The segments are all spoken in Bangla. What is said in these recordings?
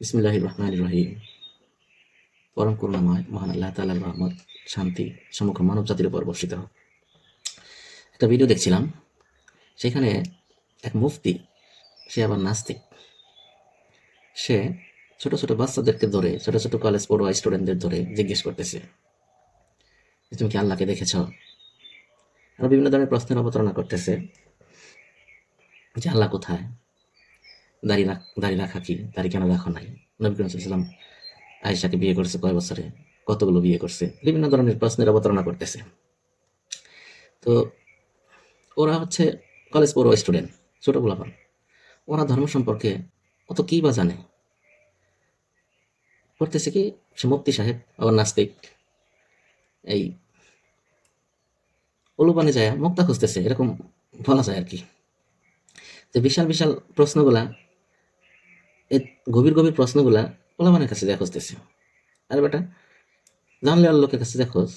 বিসমুল্লাহ রহমান রহিম পরম করুণাময়, মহান আল্লাহ তালার রহমত, শান্তি, সমগ্র মানব জাতির উপর বর্ষিত হোক। একটা ভিডিও দেখছিলাম, সেখানে এক মুফতি, সে আবার নাস্তিক। সে ছোট ছোট বাচ্চাদেরকে ধরে, ছোট ছোট কলেজ পড়ুয়া স্টুডেন্টদের ধরে জিজ্ঞেস করতেছে তুমি কি আল্লাহকে দেখেছ? আরও বিভিন্ন ধরনের প্রশ্নের অবতারণা করতেছে, যে আল্লাহ কোথায়? দাড়ি দাড়ি রাখা কি? দাড়ি কেন রাখো নাই? নবী করিম সাল্লাম আয়েশাকে বিয়ে করছে কয় বছরে? কতগুলো বিয়ে করছে? বিভিন্ন ধরনের প্রশ্নের অবতারণা করতেছে। তো ওরা হচ্ছে কলেজ পড়ুয়া স্টুডেন্ট ছোট গোলাপান ওরা ধর্ম সম্পর্কে অত কি বা জানে? করতেছে কি? সে মুফতি সাহেব, আবার নাস্তিক। এই অলুপানে যায়, মুক্তা খুঁজতেছে, এরকম বলা যায় আর কি। যে বিশাল বিশাল প্রশ্নগুলা এই গভীর গভীর প্রশ্নগুলা ওলামানের কাছে যা খুঁজতেছে। আরে বেটা, জানলে আর লোকের কাছে খোঁজ।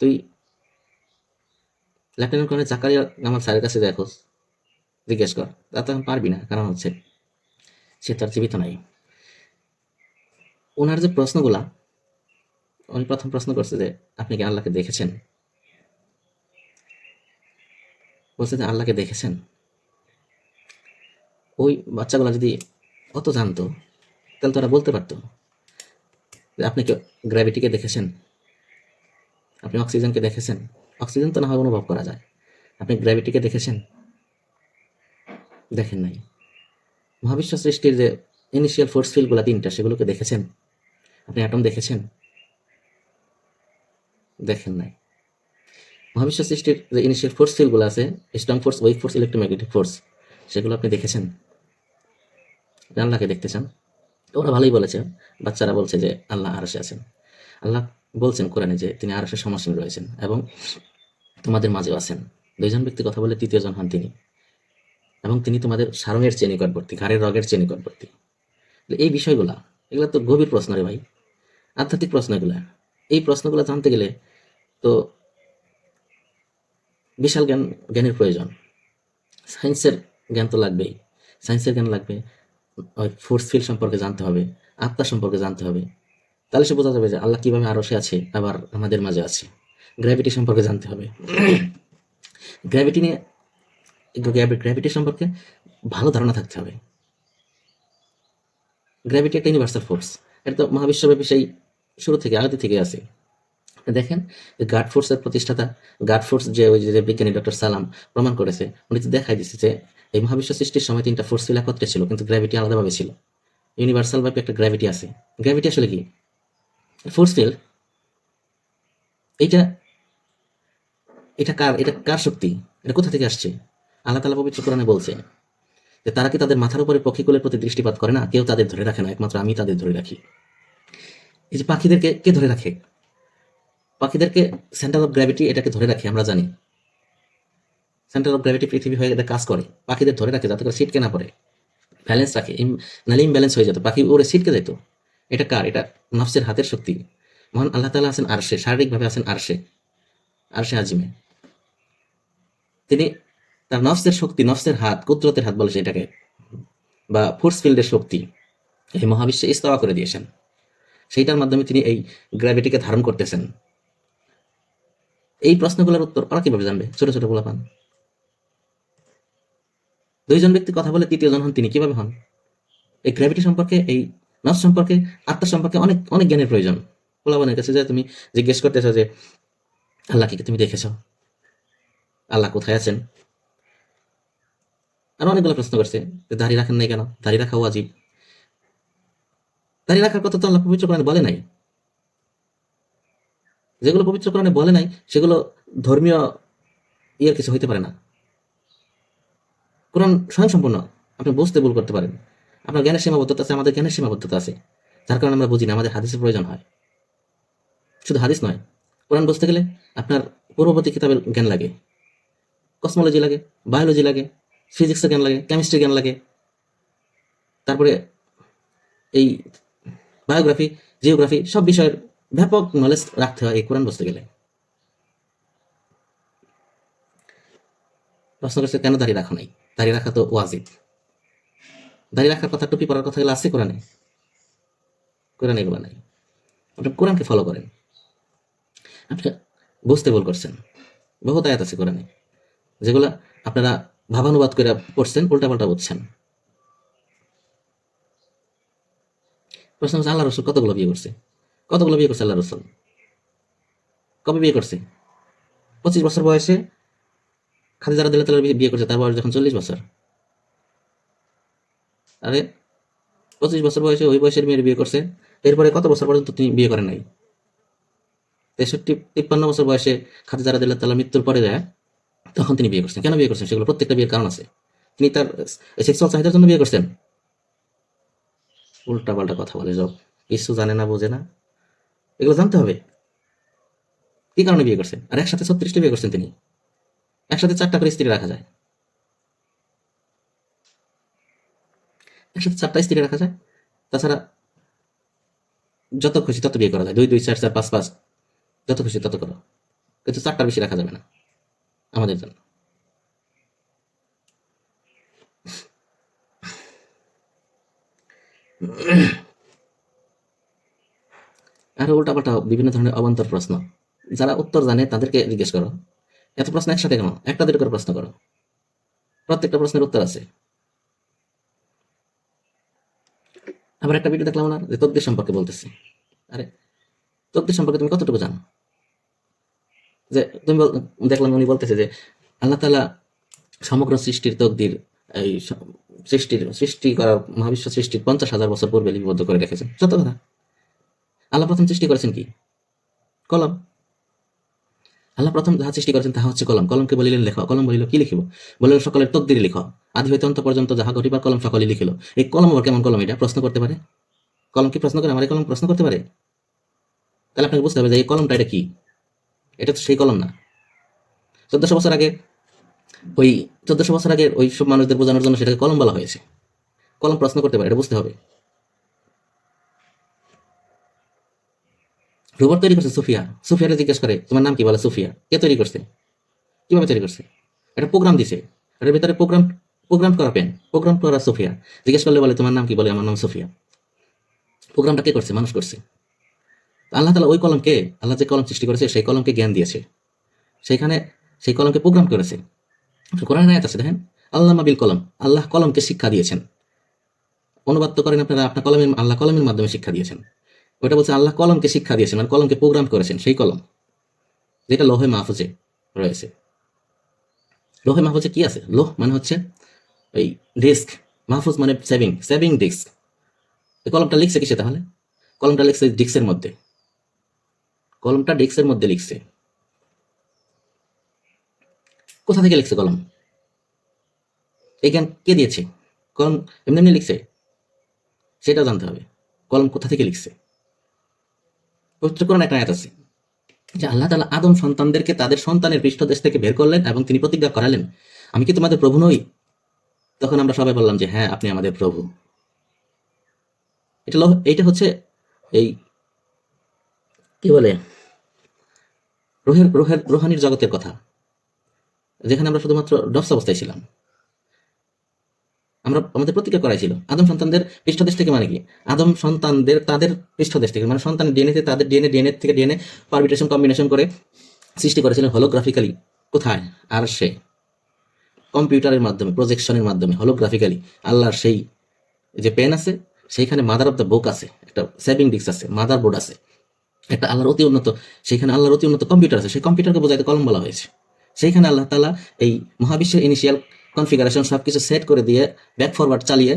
তুই লেফটেন্যান্ট কর্নেল জাকারিয়া আমার স্যারের কাছে খোঁজ। জিজ্ঞেস কর, তা তো পারবি না, কারণ হচ্ছে সে তার জীবিত নাই। ওনার যে প্রশ্নগুলা, উনি প্রথম প্রশ্ন করছে যে, আপনি কি আল্লাহকে দেখেছেন? বলছে যে, আল্লাহকে দেখেছেন। ওই বাচ্চাগুলো যদি অত জানতো তাহলে তারা বলতে পারতো। যে আপনি কি গ্র্যাভিটিকে দেখেছেন? আপনি অক্সিজেনকে দেখেছেন? অক্সিজেন তো না হয় অনুভব করা যায়। আপনি গ্র্যাভিটিকে দেখেছেন? দেখেন নাই। মহাবিশ্ব সৃষ্টির যে ইনিশিয়াল ফোর্স ফিল্ডগুলো তিনটা, সেগুলোকে দেখেছেন? আপনি অ্যাটম দেখেছেন? দেখেন নাই। মহাবিশ্ব সৃষ্টির যে ইনিশিয়াল ফোর্স ফিল্ডগুলো আছে strong force weak force electromagnetic force সেগুলো আপনি দেখেছেন? আল্লাহকে দেখতে চান। ওরা ভালোই বলেছে। বাচ্চারা বলছে যে, আল্লাহ আরশে আছেন। আল্লাহ বলছেন কোরআনে যে, তিনি আরশে সমাসীন রয়েছেন এবং তোমাদের মাঝেও আছেন। দুইজন ব্যক্তি কথা বলে তৃতীয়জন হন তিনি। এবং তিনি তোমাদের সারমের চেয়ে নিকটবর্তী ঘাড়ের রগের চেয়ে নিকটবর্তী এই বিষয়গুলা, এগুলো তো গভীর প্রশ্ন রে ভাই। আধ্যাত্মিক প্রশ্ন এগুলা এই প্রশ্নগুলো জানতে গেলে তো বিশাল জ্ঞান, জ্ঞানের প্রয়োজন। সায়েন্সের জ্ঞান তো লাগবেই। সায়েন্সের জ্ঞান লাগবে। ফোর্স ফিল্ড সম্পর্কে জানতে হবে, আত্মা সম্পর্কে জানতে হবে। তাহলে সে বোঝা যাবে যে আল্লাহ কীভাবে আরও সে আছে, আবার আমাদের মাঝে আছে। গ্র্যাভিটি সম্পর্কে জানতে হবে। গ্র্যাভিটি নিয়ে গ্র্যাভিটি সম্পর্কে ভালো ধারণা থাকতে হবে। গ্র্যাভিটি একটা ইউনিভার্সাল ফোর্স এটা তো মহাবিশ্বব্যাপী সেই শুরু থেকে, আগে থেকে আছে। দেখেন গার্ড ফোর্সের প্রতিষ্ঠাতা গার্ড ফোর্স যে ওই যে বিজ্ঞানী ডক্টর সালাম প্রমাণ করেছে, উনি তো দেখাই দিচ্ছে যে এই মহাবিশ্ব সৃষ্টির সময় তিনটা ফোর্স ফিল একত্রে ছিল, কিন্তু গ্র্যাভিটি আলাদাভাবে ছিল। ইউনিভার্সাল ভাবে একটা গ্র্যাভিটি আছে। গ্র্যাভিটি আসলে কি? ফোর্স ফিল্ড এইটা এটা কার এটা কার শক্তি? এটা কোথা থেকে আসছে? আল্লাহ তালা পবিত্র কোরআনে বলছে যে তারা কি তাদের মাথার উপরে পক্ষীকুলের প্রতি দৃষ্টিপাত করে না? কেউ তাদের ধরে রাখে না, একমাত্র আমি তাদের ধরে রাখি। এই যে পাখিদেরকে কে ধরে রাখে? পাখিদেরকে সেন্টার অফ গ্র্যাভিটি এটাকে ধরে রাখে, আমরা জানি। সেন্টার অফ গ্র্যাভিটি পৃথিবী হয়ে এটা কাজ করে, পাখিদের ধরে রাখে যাতে করে সিটকে না পড়ে। ব্যালেন্স রাখে নাহলে ইমব্যালেন্স হয়ে যেত, পাখি ওরে সিটকে যেত। এটা কার? এটা নফসের হাতের শক্তি। মহান আল্লাহ তালা আছেন আরশে, শারীরিকভাবে আছেন আরশে। আরশে আজিমে। তিনি তার নফসের শক্তি, নফসের হাত, কুদরতের হাত বলেছে এটাকে, বা ফোর্স ফিল্ডের শক্তি, এই মহাবিশ্বে ইস্তফা করে দিয়েছেন। সেইটার মাধ্যমে তিনি এই গ্র্যাভিটিকে ধারণ করতেছেন। এই প্রশ্নগুলোর উত্তর ওরা কীভাবে জানবে? ছোট ছোট গোলা পান দুইজন ব্যক্তি কথা বলে তৃতীয় জন হন, তিনি কীভাবে হন? এই গ্র্যাভিটি সম্পর্কে, এই নফস সম্পর্কে, আত্মা সম্পর্কে অনেক অনেক জ্ঞানের প্রয়োজন। পোলাবানের কাছে যে তুমি জিজ্ঞেস করতেছো যে, আল্লাহকে তুমি দেখেছ? আল্লাহ কোথায় আছেন? আর অনেকগুলো প্রশ্ন করছে, যে দাড়ি রাখেন নাই কেন? দাড়ি রাখা ওয়াজিব দাড়ি রাখার কথা তো আল্লাহ পবিত্র বলে নাই। যেগুলো পবিত্র কোরআনে বলে নাই, সেগুলো ধর্মীয় ইয়ের কিছু হইতে পারে না। কোরআন স্বয়ংসম্পূর্ণ, আপনি বুঝতে ভুল করতে পারেন। আপনার জ্ঞানের সীমাবদ্ধতা আছে, আমাদের জ্ঞানের সীমাবদ্ধতা আছে। যার কারণে আমরা বুঝি না, আমাদের হাদিসের প্রয়োজন হয়। শুধু হাদিস নয়, কোরআন বুঝতে গেলে আপনার পূর্ববর্তী কিতাবের জ্ঞান লাগে। কসমোলজি লাগে, বায়োলজি লাগে, ফিজিক্সের জ্ঞান লাগে কেমিস্ট্রি জ্ঞান লাগে। তারপরে এই বায়োগ্রাফি, জিওগ্রাফি সব বিষয়ের ব্যাপক নলেজ রাখতে হয় এই কোরআন বুঝতে গেলে। প্রশ্ন করছে, কেন দাঁড়িয়ে রাখো নাই? দাঁড়িয়ে রাখা তো ওয়াজিব। দাঁড়িয়ে রাখার কথা, টুপি পরার কথা গেলে আছে কোরআনে? কোরআন এগুলো নাই। আপনি কোরআনকে ফলো করেন। আপনি বুঝতে ভুল করছেন। বহুত আয়াত আছে কোরআনে, যেগুলো আপনারা ভাবানুবাদ করে পড়ছেন, উল্টাপাল্টা বুঝছেন। প্রশ্ন হচ্ছে আল্লাহ রসুল কতগুলো বিয়ে করছে? কতগুলো বিয়ে করছে আল্লাহ রসুল? কবে বিয়ে করছে? পঁচিশ বছর বয়সে খাদিজা রাদিল্লাহ তাআলা বিয়ে করছে, তার বয়স যখন চল্লিশ বছর। আরে, পঁচিশ বছর বয়সে ওই বয়সের মেয়ের বিয়ে করছে, এরপরে কত বছর পর্যন্ত তিনি বিয়ে করেন নাই? তেষট্টি, তিপ্পান্ন বছর বয়সে খাদিজা রাদিল্লাহ তালা মৃত্যুর পরে যায় তখন তিনি বিয়ে করছেন। কেন বিয়ে করছেন? সেগুলো প্রত্যেকটা বিয়ের কারণ আছে। তিনি তার সেক্সুয়াল চাহিদার জন্য বিয়ে করছেন। উল্টা পাল্টা কথা বলে সব কিছু জানে না, বোঝে না। এগুলো জানতে হবে। কি কারণে বিয়ে করছেন? আর একসাথে ছত্রিশটা বিয়ে করছেন তিনি। একসাথে চারটা করে স্ত্রী রাখা যায়। একসাথে চারটা স্ত্রী রাখা যায়। তাছাড়া যত খুশি তত বিয়ে করা যায়। দুই দুই, চার চার, পাঁচ পাঁচ, যত খুশি তত করো। কিন্তু চারটার বেশি রাখা যাবে না আমাদের জন্য। আরও উল্টাপাল্টা বিভিন্ন ধরনের অবান্তর প্রশ্ন। যারা উত্তর জানে, তাদেরকে জিজ্ঞেস করো। এত প্রশ্ন একসাথে কেন? একটা দুটো করে প্রশ্ন করো। প্রত্যেকটা প্রশ্নের উত্তর আছে। আবার একটা ভিডিও দেখলাম না যে তদ্বির সম্পর্কে বলতেছে। আরে, তদ্বির সম্পর্কে তুমি কতটুকু জানো? যে তুমি দেখলাম উনি বলতেছে যে আল্লাহ তালা সমগ্র সৃষ্টির তকদির এই সৃষ্টির, সৃষ্টি করার মহাবিশ্ব সৃষ্টির পঞ্চাশ হাজার বছর পূর্বে লিপিবদ্ধ করে রেখেছেন। সত্য কথা? আল্লাহ প্রথম সৃষ্টি করেছেন কি? কলম। আল্লাহ প্রথম যাহা সৃষ্টি করেছেন তাহা হচ্ছে কলম। কলমকে বলিলেন লেখ। কলম বলিল কি লিখিব? বলিল, সকলের তকদির লিখ। আদি হইতে অন্ত পর্যন্ত যাহা ঘটিবার কলম সকলে লিখিল। এই কলম আবার কেমন কলম এটা? প্রশ্ন করতে পারে? কলম কি প্রশ্ন করে? আমার কলম প্রশ্ন করতে পারে? তাহলে আপনাকে বুঝতে হবে যে এই কলমটা এটা কি? এটা তো সেই কলম না। চোদ্দশো বছর আগে ওই চোদ্দশো বছর আগে ওই সব মানুষদের বোঝানোর জন্য সেটাকে কলম বলা হয়েছে। কলম প্রশ্ন করতে পারে, এটা বুঝতে হবে। রোবট তৈরি করছে সুফিয়া। সুফিয়ারে জিজ্ঞেস করে, তোমার নাম কি? বলে, সুফিয়া। কে তৈরি করছে? কীভাবে তৈরি করছে? একটা প্রোগ্রাম দিছে। এটার ভিতরে প্রোগ্রাম প্রোগ্রাম করা পেন প্রোগ্রাম করা সুফিয়া। জিজ্ঞেস করলে বলে, তোমার নাম কি? বলে, আমার নাম সুফিয়া। প্রোগ্রামটা কে করছে? মানুষ করছে। আল্লাহ তালা ওই কলমকে আল্লাহ যে কলম সৃষ্টি করেছে, সেই কলমকে জ্ঞান দিয়েছে। সেইখানে সেই কলমকে প্রোগ্রাম করেছে। কোরআন আয়াত আছে, দেখেন আল্লাহ মাবিল কলম। আল্লাহ কলমকে শিক্ষা দিয়েছেন। অনুবাদ তো করেন আপনারা, আপনার কলমের, আল্লাহ কলমের মাধ্যমে শিক্ষা দিয়েছেন। ওটা বলছে আল্লাহ কলমকে শিক্ষা দিয়েছেন মানে কলমকে প্রোগ্রাম করেছেন, সেই কলম। যেটা লোহে মাহফুজে রয়েছে। লোহে মাহফুজে কি আছে? লোহ মানে হচ্ছে এই ডিস্ক মাহফুজ মানে সেভিং সেভিং ডিস্ক কলমটা লিখছে কিসে তাহলে? কলমটা লিখছে ডিস্কের মধ্যে। কলমটা ডিস্কের মধ্যে লিখছে। কোথা থেকে লিখছে কলম? এই জ্ঞান কে দিয়েছে? কলম এমনি এমনি লিখছে? সেটা জানতে হবে। কলম কোথা থেকে লিখছে? পবিত্র কোরআন একটা আয়াত আছে যে আল্লাহ তাআলা আদম সন্তানদেরকে তাদের সন্তানের পৃষ্ঠদেশ থেকে বের করলেন এবং তিনি প্রতিজ্ঞা করালেন, আমি কি তোমাদের প্রভু নই? তখন আমরা সবাই বললাম যে হ্যাঁ আপনি আমাদের প্রভু। এটা এইটা হচ্ছে এই কি বলে? রোহের রোহের রোহানির জগতের কথা, যেখানে আমরা শুধুমাত্র ডফস অবস্থায় ছিলাম। আমরা, আমাদের প্রতিজ্ঞা করাইছিল আদম সন্তানদের পৃষ্ঠদেশ থেকে মানে কি? আদম সন্তানদের, তাদের পৃষ্ঠদেশ থেকে মানে সন্তানের ডিএনএ তাদের ডিএনএ ডিএনএ থেকে ডিএনএ পারমিটেশন কম্বিনেশন করে সৃষ্টি করেছিলেন হলোগ্রাফিক্যালি কোথায়? আর সে। কম্পিউটারের মাধ্যমে প্রজেকশনের মাধ্যমে হলোগ্রাফিক্যালি আল্লাহর সেই যে পেন আছে, সেইখানে মাদার অফ দ্য বুক আছে, একটা সেভিং ডিস্ক আছে মাদার বোর্ড আছে। একটা আল্লাহর অতি উন্নত, সেইখানে আল্লাহর অতি উন্নত কম্পিউটার আছে, সেই কম্পিউটারকে বোঝাইতে কলম বলা হয়েছে। সেইখানে আল্লাহ তালা এই মহাবিশ্বের ইনিশিয়াল কনফিগারেশন সব কিছু সেট করে দিয়ে ব্যাক ফরওয়ার্ড চালিয়ে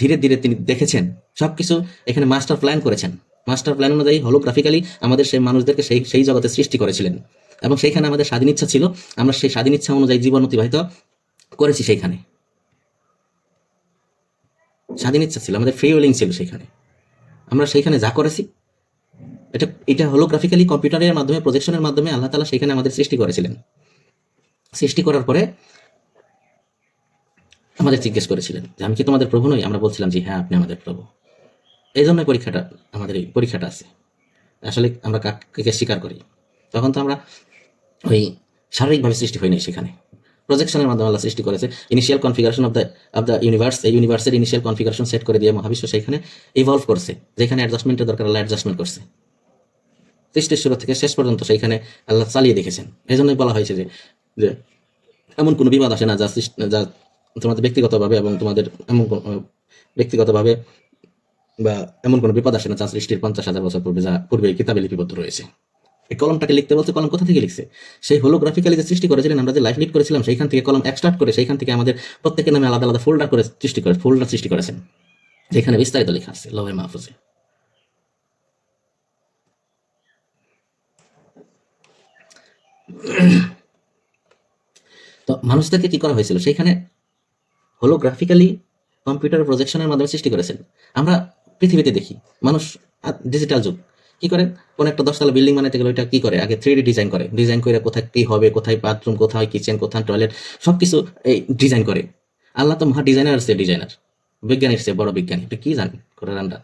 ধীরে ধীরে তিনি দেখেছেন সব কিছু এখানে মাস্টার প্ল্যান করেছেন। মাস্টার প্ল্যান অনুযায়ী হলোগ্রাফিক্যালি আমাদের সেই মানুষদেরকে সেই সেই জগতে সৃষ্টি করেছিলেন। এবং সেইখানে আমাদের স্বাধীন ইচ্ছা ছিল, আমরা সেই স্বাধীন ইচ্ছা অনুযায়ী জীবন অতিবাহিত করেছি সেইখানে। স্বাধীন ইচ্ছা ছিল, আমাদের ফ্রি উইলিং ছিল সেইখানে। আমরা সেইখানে যা করেছি, এটা এটা হলোগ্রাফিক্যালি কম্পিউটারের মাধ্যমে প্রজেকশনের মাধ্যমে আল্লাহ তালা সেখানে আমাদের সৃষ্টি করেছিলেন। সৃষ্টি করার পরে আমাদের জিজ্ঞেস করেছিলেন যে, আমি কি তোমাদের প্রভু নই? আমরা বলছিলাম যে হ্যাঁ আপনি আমাদের প্রভু। এই জন্য পরীক্ষাটা, আমাদের এই পরীক্ষাটা আছে। আসলে আমরা কাকে স্বীকার করি? তখন তো আমরা ওই শারীরিকভাবে সৃষ্টি হয়নি সেখানে। প্রজেকশনের মাধ্যমে আল্লাহ সৃষ্টি করেছে। Initial configuration of the of the universe এই ইউনিভার্সের ইনিশিয়াল কনফিগারেশন সেট করে দিয়ে মহাবিশ্ব সেখানে ইভলভ করছে। যেখানে অ্যাডজাস্টমেন্টের দরকার, আল্লাহ অ্যাডজাস্টমেন্ট করছে। সৃষ্টির শুরু থেকে শেষ পর্যন্ত সেইখানে আল্লাহ চালিয়ে দেখেছেন। এই জন্যই বলা হয়েছে যে এমন কোনো বিবাদ আসে না যা যা তোমাদের ব্যক্তিগতভাবে এবং তোমাদের এমন ব্যক্তিগতভাবে বা এমন কোনো বিপদ আসে না যা সৃষ্টির পঞ্চাশ হাজার বছর পূর্বে যা, পূর্বে কিতাবে লিপিবদ্ধ রয়েছে। এই কলমটাকে লিখতে বলছে, কলম কোথা থেকে লিখছে? সেই হোলোগ্রাফিক্যালি যে সৃষ্টি করেছিলেন, আমরা যে লাইফ লিড করেছিলাম, সেইখান থেকে কলম এক্সট্রাক্ট করে, সেইখান থেকে আমাদের প্রত্যেকের নামে আলাদা আলাদা ফোল্ডার করে সৃষ্টি করে ফোল্ডার সৃষ্টি করেছেন। যেখানে বিস্তারিত লেখা আছে লহে মাহফুজে। তো মানুষদেরকে কি করা হয়েছিল? সেখানে হোলোগ্রাফিক্যালি কম্পিউটার প্রজেকশনের মাধ্যমে সৃষ্টি করেছেন। আমরা পৃথিবীতে দেখি, মানুষ ডিজিটাল যুগ। কি করে? কোন একটা দশতলা বিল্ডিং বানাইতে গেলে ওইটা কি করে? আগে থ্রি ডিজাইন করে। ডিজাইন করে কোথায় কি হবে, কোথায় বাথরুম কোথায় কিচেন কোথায় টয়লেট সবকিছু এই ডিজাইন করে। আল্লাহ তো মহা ডিজাইনার সে ডিজাইনার বিজ্ঞানীর সে বড় বিজ্ঞানী। এটা কি জানেন কোরআনটা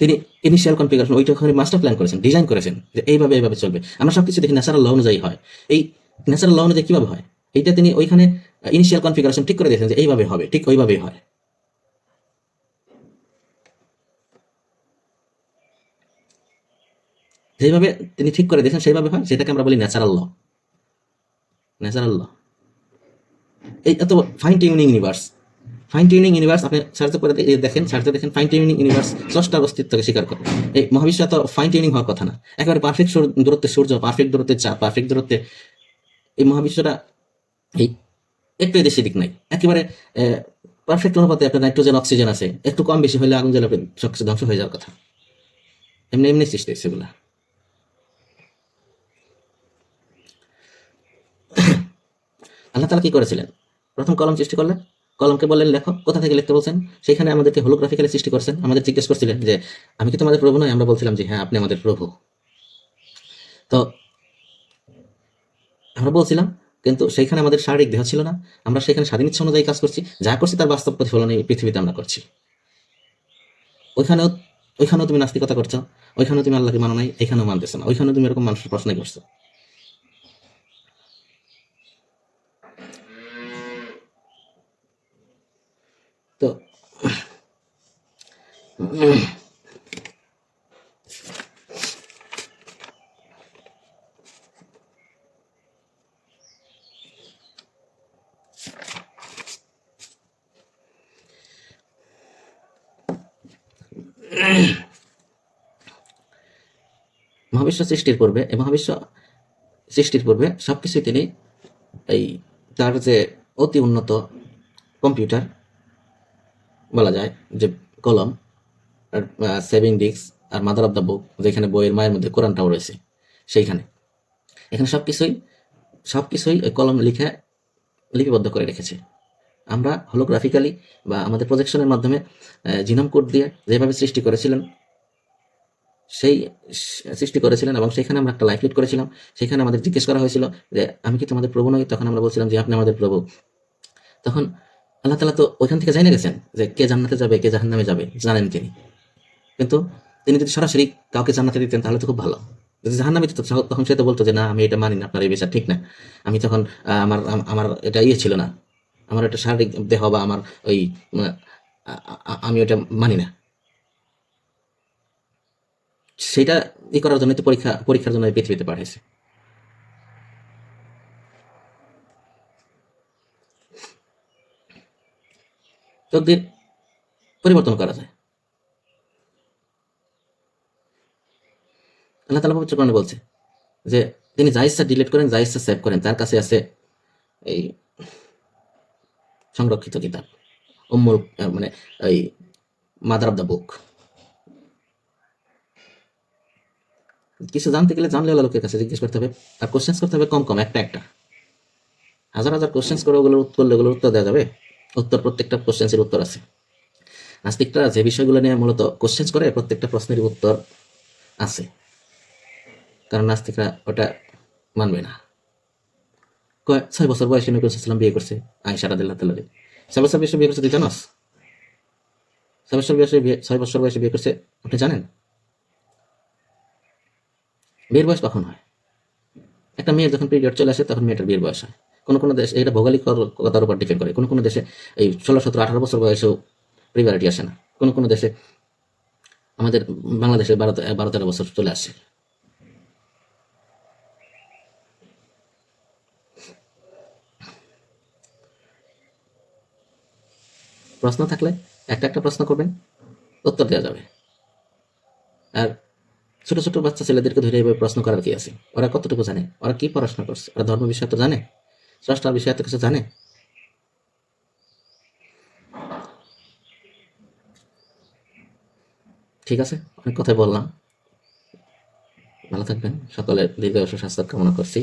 তিনি ইনিশিয়াল কনফিগারেশন ওইটা ওখানে মাস্টার প্ল্যান করেছেন ডিজাইন করেছেন, যে এইভাবে এইভাবে চলবে। আমরা সবকিছু দেখি ন্যাচারাল ল অনুযায়ী হয়। এই ন্যাচারাল ল অনুযায়ী কীভাবে হয়? এইটা তিনি ওইখানে ইনিশিয়াল কনফিগারেশন ঠিক করে দিয়েছেন যে এইভাবে হবে, ঠিক ওইভাবেই হয়। যেভাবে তিনি ঠিক করে দিয়েছেন, সেইভাবে হয়, সেটাকে আমরা বলি ন্যাচারাল ল ন্যাচারাল ল এই এত fine tuning universe fine tuning universe আপনি সার্চে করে দেখেন সার্চে দেখেন ফাইন টিউনিং ইউনিভার্স স্রষ্টার অস্তিত্বকে স্বীকার করে। এই মহাবিশ্ব এত ফাইন টিউনিং হওয়ার কথা না। একেবারে পারফেক্ট দূরত্বে সূর্য পারফেক্ট দূরত্বে চাপ পারফেক্ট দূরত্বে এই মহাবিশ্বটা এই একটু এদেশে দিক নাই। একেবারে পারফেক্ট অনুপাতে আপনার নাইট্রোজেন অক্সিজেন আছে। একটু কম বেশি হলে আগুন জ্বালাবে সবকিছু ধ্বংস হয়ে যাওয়ার কথা। এমনি এমনি সৃষ্টি হয়েছে এগুলা। আল্লাহ তালা কি করেছিলেন? প্রথম কলম সৃষ্টি করলেন। কলমকে বললেন, লেখো, কোথা থেকে লিখতে বলছেন? সেখানে আমাদেরকে হোলোগ্রাফিক্যালি সৃষ্টি করছেন। আমাদের জিজ্ঞেস করছিলেন যে, আমি কি তোমাদের প্রভু নয় আমরা বলছিলাম যে হ্যাঁ আপনি আমাদের প্রভু। তো আমরা বলছিলাম কিন্তু সেইখানে আমাদের শারীরিক দেহ ছিল না। আমরা সেখানে স্বাধীন ইচ্ছা অনুযায়ী কাজ করছি। যা করছি তার বাস্তব প্রতিফলন এই পৃথিবীতে আমরা করছি। ওইখানেও ওইখানেও তুমি নাস্তিকতা করছ। ওইখানেও তুমি আল্লাহকে মানো নাই। এখানেও মানতেছো না। ওইখানেও তুমি এরকম মানুষের প্রশ্নই করছ। তো মহাবিশ্ব সৃষ্টির পূর্বে, এই মহাবিশ্ব সৃষ্টির পূর্বে সবকিছু তিনি এই তার যে অতি উন্নত কম্পিউটার বলা যায়, যে কলম সেভিং ডিস্ক আর মাদার অফ দ্য বুক যেখানে বইয়ের মায়ের মধ্যে কোরআনটাও রয়েছে, সেইখানে। এখানে সব কিছুই সব কিছুই ওই কলম লিখে, লিপিবদ্ধ করে রেখেছে। আমরা হোলোগ্রাফিক্যালি বা আমাদের প্রজেকশনের মাধ্যমে জিনোম কোড দিয়ে যেভাবে সৃষ্টি করেছিলেন, সেই সৃষ্টি করেছিলেন এবং সেখানে আমরা একটা লাইফ লিড করেছিলাম। সেখানে আমাদের জিজ্ঞেস করা হয়েছিল যে, আমি কি তোমাদের প্রভু নই? তখন আমরা বলছিলাম যে, আপনি আমাদের প্রভু। তখন আল্লাহ তালা তো ওইখান থেকে জানিয়ে গেছেন যে, কে জান্নাতে যাবে, কে জাহান্নামে যাবে, জানেন তিনি। কিন্তু তিনি যদি সরাসরি কাউকে জান্নাতে দিতেন, তাহলে তো খুব ভালো। যদি জাহান্নামে দিত তখন- সে তো বলতো যে, না, আমি এটা মানি না, আপনার এই বিচার ঠিক না। আমি তখন আমার আমার এটা ইয়ে ছিল না। আমার একটা শারীরিক দেহ বা আমার ওই আমি ওটা মানি না। সেটা ই করার জন্য পরীক্ষা, পরীক্ষার জন্য পৃথিবীতে পাঠিয়েছে। তকদির পরিবর্তন করা যায়। আল্লাহ তালা পবিত্র বলছে যে, তিনি যা ইচ্ছা ডিলিট করেন, যা ইচ্ছা সেভ করেন, তার কাছে আছে এই সংরক্ষিত কিতাব। উম্মুল মানে এই মাদার অফ দ্য বুক। কিছু জানতে গেলে জানলে লোকের কাছে জিজ্ঞেস করতে হবে, আর কোশ্চেন্স করতে হবে কম কম, একটা একটা। হাজার হাজার কোশ্চেন্স করে ওগুলোর উত্তর ওগুলোর উত্তর দেওয়া যাবে? উত্তর, প্রত্যেকটা কোশ্চেন্সের উত্তর আছে। নাস্তিকরা যে বিষয়গুলো নিয়ে মূলত কোশ্চেন্স করে, প্রত্যেকটা প্রশ্নের উত্তর আছে। কারণ নাস্তিকরা ওটা মানবে না। ছয় বছর বয়সে নবী সাল্লাম বিয়ে করছে আয়সা রাদিল্লাহ তাল্লাহ বছর বয়সে বিয়ে করছে তুই জানাস বছর বয়সে বিয়ে ছয় বছর বয়সে বিয়ে করছে, আপনি জানেন? বিয়ের বয়স কখন হয়? একটা মেয়ের যখন পিরিয়ড চলে আসে, তখন মেয়েটার বিয়ের বয়স হয়। কোনো কোনো দেশ এটা ভৌগোলিকতার উপর ডিপেন্ড করে। কোনো কোনো দেশে এই ষোলো, সতেরো, আঠারো বছর বয়সেও প্রিভারিটি আসে না। কোনো কোনো দেশে আমাদের বাংলাদেশে বারো বারো, তেরো বছর চলে আসে। প্রশ্ন থাকলে একটা একটা প্রশ্ন করবেন, উত্তর দেওয়া যাবে। আর ছোট ছোট বাচ্চা ছেলেদেরকে ধরে এভাবে প্রশ্ন করার কি আছে? ওরা কতটুকু জানে? ওরা কি পড়াশোনা করছে? ওরা ধর্ম বিষয় তো জানে? স্রষ্টার বিষয়ে কিছু জানে? ঠিক আছে, অনেক কথাই বললাম। ভালো থাকবেন। সকলের দীর্ঘ স্বাস্থ্য কামনা করছি।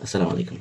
আসসালামু আলাইকুম।